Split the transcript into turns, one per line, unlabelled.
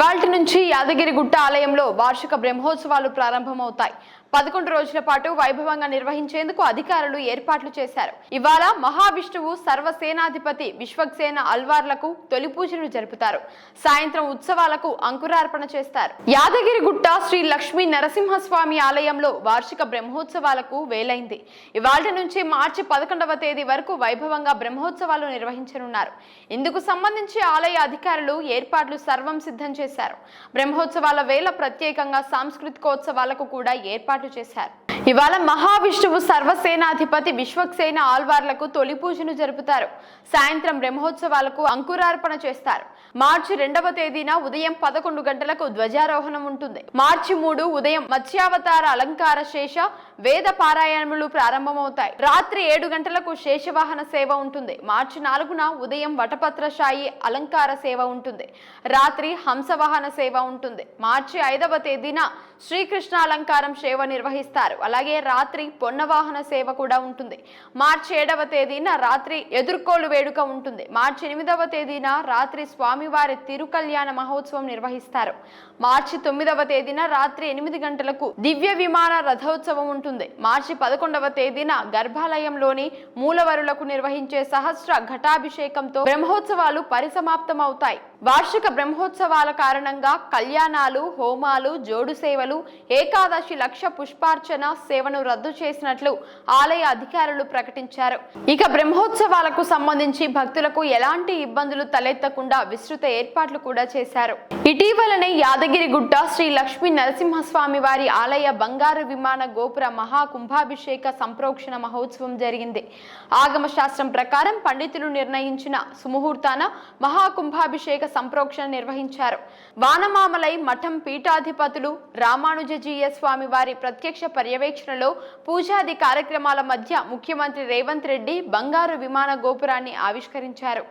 ఇవాల్టి నుంచి యాదగిరిగుట్ట ఆలయంలో వార్షిక బ్రహ్మోత్సవాలు ప్రారంభమవుతాయి. పదకొండు రోజుల పాటు వైభవంగా నిర్వహించేందుకు అధికారులు ఏర్పాట్లు చేశారు. ఇవాళ మహావిష్ణువు సర్వసేనాధిపతి విశ్వక్సేన అల్వార్లకు తొలి పూజలు జరుపుతారు. సాయంత్రం ఉత్సవాలకు అంకురార్పణ చేస్తారు. యాదగిరిగుట్ట శ్రీ లక్ష్మీ నరసింహస్వామి ఆలయంలో వార్షిక బ్రహ్మోత్సవాలకు వేలైంది. ఇవాళ నుంచి మార్చి పదకొండవ తేదీ వరకు వైభవంగా బ్రహ్మోత్సవాలు నిర్వహించనున్నారు. ఇందుకు సంబంధించి ఆలయ అధికారులు ఏర్పాట్లు సర్వం సిద్ధం చేశారు. బ్రహ్మోత్సవాల వేళ ప్రత్యేకంగా సాంస్కృతికోత్సవాలకు కూడా ఏర్పాటు చేశారు. ఇవాళ మహావిష్ణువు సర్వసేనాధిపతి విశ్వక్సేన ఆల్వార్లకు తొలి పూజను జరుపుతారు. సాయంత్రం బ్రహ్మోత్సవాలకు అంకురార్పణ చేస్తారు. మార్చి రెండవ తేదీన ఉదయం పదకొండు గంటలకు ధ్వజారోహణం ఉంటుంది. మార్చి మూడు ఉదయం మత్స్యావతార అలంకార శేష వేద పారాయణములు ప్రారంభమవుతాయి. రాత్రి ఏడు గంటలకు శేషవాహన సేవ ఉంటుంది. మార్చి నాలుగున ఉదయం వటపత్రశాయి అలంకార సేవ ఉంటుంది. రాత్రి హంసవాహన సేవ ఉంటుంది. మార్చి ఐదవ తేదీన శ్రీకృష్ణ అలంకారం సేవ నిర్వహిస్తారు. అలాగే రాత్రి పొన్నవాహన సేవ కూడా ఉంటుంది. మార్చి ఏడవ తేదీన రాత్రి ఎదుర్కోలు వేడుక ఉంటుంది. మార్చి ఎనిమిదవ తేదీన రాత్రి స్వామివారి తిరుకల్యాణ మహోత్సవం నిర్వహిస్తారు. మార్చి తొమ్మిదవ తేదీన రాత్రి ఎనిమిది గంటలకు దివ్య విమాన రథోత్సవం ఉంటుంది. మార్చి పదకొండవ తేదీన గర్భాలయంలోని మూలవరులకు నిర్వహించే సహస్ర ఘటాభిషేకంతో బ్రహ్మోత్సవాలు పరిసమాప్తమవుతాయి. వార్షిక బ్రహ్మోత్సవాల కారణంగా కళ్యాణాలు హోమాలు జోడు సేవలు ఏకాదశి లక్ష పుష్పార్చన సేవను రద్దు చేసినట్లు ఆలయ అధికారులు ప్రకటించారు. ఇక బ్రహ్మోత్సవాలకు సంబంధించి భక్తులకు ఎలాంటి ఇబ్బందులు తలెత్తకుండా విస్తృత ఏర్పాట్లు కూడా చేశారు. ఇటీవలనే యాదగిరిగుట్ట శ్రీ లక్ష్మీ నరసింహస్వామి వారి ఆలయ బంగారు విమాన గోపుర మహా కుంభాభిషేక సంప్రోక్షణ మహోత్సవం జరిగింది. ఆగమ శాస్త్రం ప్రకారం పండితులు నిర్ణయించిన సుముహూర్తాన మహాకుంభాభిషేక సంప్రోక్షణ నిర్వహించారు. వానమామలై మఠం పీఠాధిపతులు రామానుజజీయ స్వామి వారి ప్రత్యక్ష పర్యవేక్షణలో పూజాది కార్యక్రమాల మధ్య ముఖ్యమంత్రి రేవంత్ రెడ్డి బంగారు విమాన గోపురాన్ని ఆవిష్కరించారు.